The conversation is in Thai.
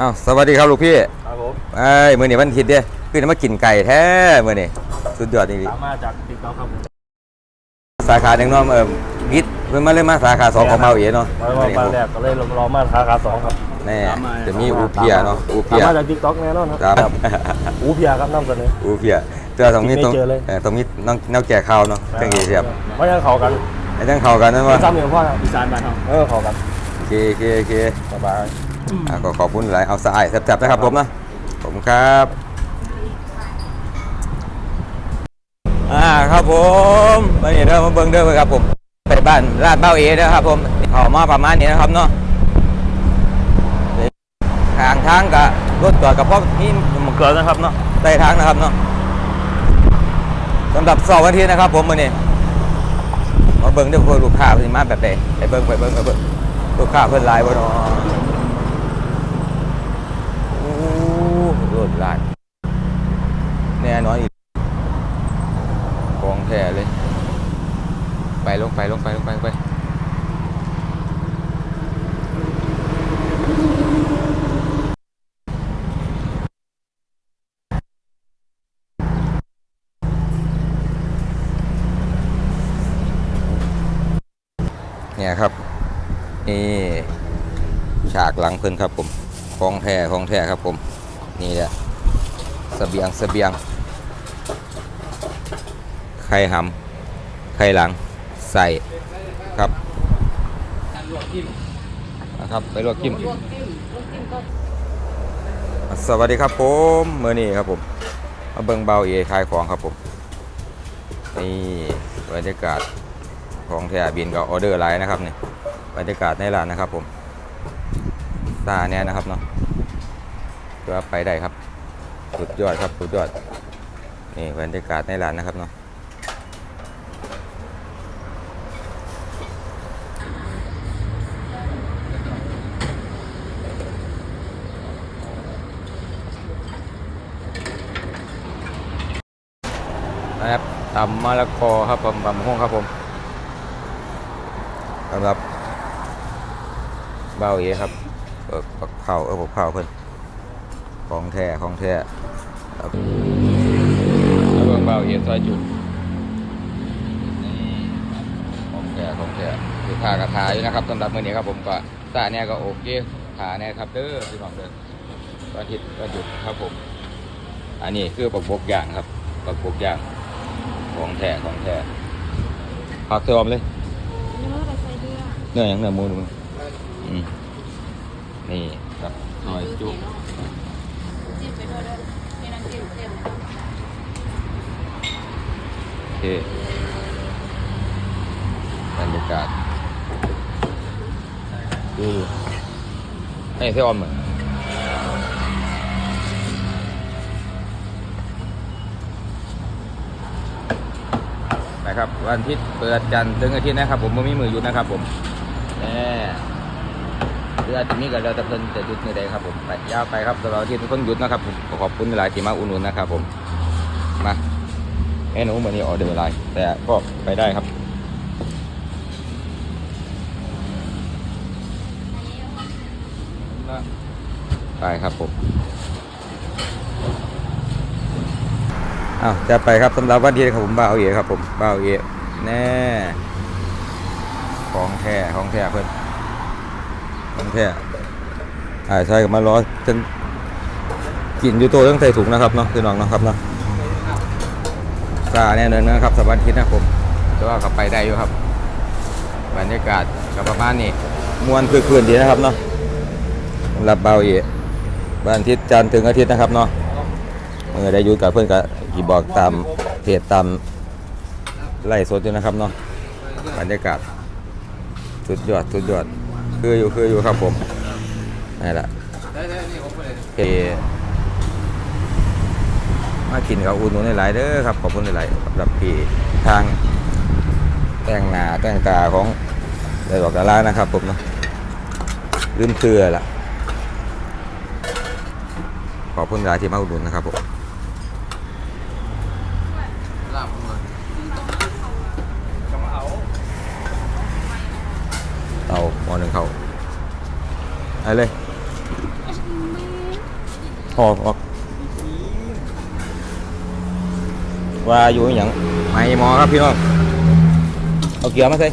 อ้าวสวัสดีครับลูกพี่ครับผมไอ้ยมื่อนี้วันอาทิตย์เด้คือมากินไก่แท้มื่อนี้สุดยอดจริงสามารถจากติ๊กต็อกครับๆสาขาหนึ่งเนาะเออวิทย์เพิ่งมาเริ่มมาสาขาสองของเมาเอ๋เนาะมาว่าวันแรกก็เลยลงรอมาสาขาสองครับแน่จะมีอูเพียเนาะอูเพียสามารถจากติ๊กต็อกแน่นอนคครัรับอูเพียครับนำเสนอ อูเพียเจอตรงนี้ตรงไม่เจอเลย เออตรงนี้น้องน้องแก่ข้าวเนาะเครื่องเสียบไม่ยังเขากันไอ้จังเข้ากันนั่นวะซ้ำอย่างพ่อครับอีสานบ้านเราเออเขากันโอเคโอเคโอเคสบาย อะก็ขอบคุณหลายเอาสะอายแซ่บๆนะครับผมนะขอบคุณครับอ่าครับผมวันนี้เด้อมาเบิ่งเด้อครับผมไปบ้านลาดเบ้าเอนะครับผมเขามาประมาณนี้นะครับเนาะทางทางกับรถจอดกับพ่อนี่มันเกิดนะครับเนาะใต้ทางนะครับเนาะสำหรับสองวันที่นะครับ ผมมื่อนี้มาเบิ่งเด้อพวกลูกค้าเพิ่นมาแบบใดไปเบิ่งไปเบิ่งไปเบิ่งลูกค้าเพิ่นหลายบ่เนาะ โอ้รถลายแน่นอนอีกของแท้เลย ไปลงไปลงไปลงไปลงไปเนี่ยครับ นี่ฉากหลังเพิ่นครับผมของแท้ของแท้ครับผม นี่แหละเสบียงเสบียง ไข่หำไข่หลัง ใส่ครับนะครับไปลวกจิ้มสวัสดีครับผมเมื่อนี้ครับผมมาเบิงเบาเอขายของครับผมนี่บรรยากาศของแทบินกับออเดอร์ไลน์นะครับเนี่ยบรรยากาศในร้านนะครับผมตาเนี่ยนะครับเนาะก็ไปได้ครับสุดยอดครับสุดยอดนี่บรรยากาศในร้านนะครับเนาะ นะครับตำมะละกอครับผมตำห้องครับผมสำหรับเบ้าเอครับเออปักเผาเออปักเผาเพิ่นของแท้ของแท้ครับแล้วเบิ่งเบ้าเอซอยจุดนี่ของแท้ของแท้คือขากระทาอยู่นะครับสำหรับมื้อนี้ครับผมก็ตาเนี่ยก็โอเคขาเนี่ยครับเด้อพี่น้องเด้อวันอาทิตย์วันหยุดครับผม อันนี้คือปักบกย่างครับปักบกย่าง ของแท้ของแท้ผักเติมเลยเนื้อแต่ใส่เดือเนื้ออย่างเนื้อหมูดูอืมนี่ครับซอยจุจิ้มไปด้วยด้วยนี่น้ำจิ้มเต็มโอเคบรรยากาศดูให้เส้ออมเหมือน นะครับวันอาทิตย์เปิดจันทร์ถึงอาทิตย์นะครับผมไม่มีมือหยุดนะครับผมแน่หรืออาจจะมีกับเราแต่เพิ่นจะหยุดในใดครับผมไปยาวไปครับตลอดอาทิตย์เพิ่งหยุดนะครับผมขอบคุณหลายที่มาอุดหนุนนะครับผมมาเมนูวันนี้ออเดอร์ไลน์แต่ก็ไปได้ครับไปครับผม อ้าวจะไปครับสำหรับวันที่ครับผมบ่าวเอครับผมบ่าวเอแน่ของแท้ของแท้เพิ่อนของแท้อ่าใช่กับมารอจนกินอยู่ตัวตั้งใส่ถุงนะครับเนาะคือน้องนะครับเนาะซาแน่นอนนะครับสำหรับวันอาทิตย์นะผมแต่ว่าก็ไปได้อยู่ครับ บรรยากาศก็ประมาณนี้มวนคือคืนดีนะครับเนาะรับเบาเอกวันอาทิตย์จันทร์ถึงอาทิตย์นะครับเนาะเมื่อได้ยุดกับเพื่อนก็ ที่บอกตามเพจตามไล่สดอยู่นะครับเนาะบรรยากาศสุดยอดสุดยอดคืออยู่คืออยู่ครับผมนี่แหละเอมากินกับอุ่นหนุนหลายเด้อครับขอบคุณหลายๆสำหรับพี่ทางแต่งหน้าแต่งตาของได้บอกดารานะครับผมเนาะลืมเตือละขอบคุณรายที่มาอุดหนุนนะครับผม เอาหมอหนึ่งเขาไปเลยห่อออกว่าอยู่อย่างไม่หมอครับพี่น้องเอาเกียร์มาใส่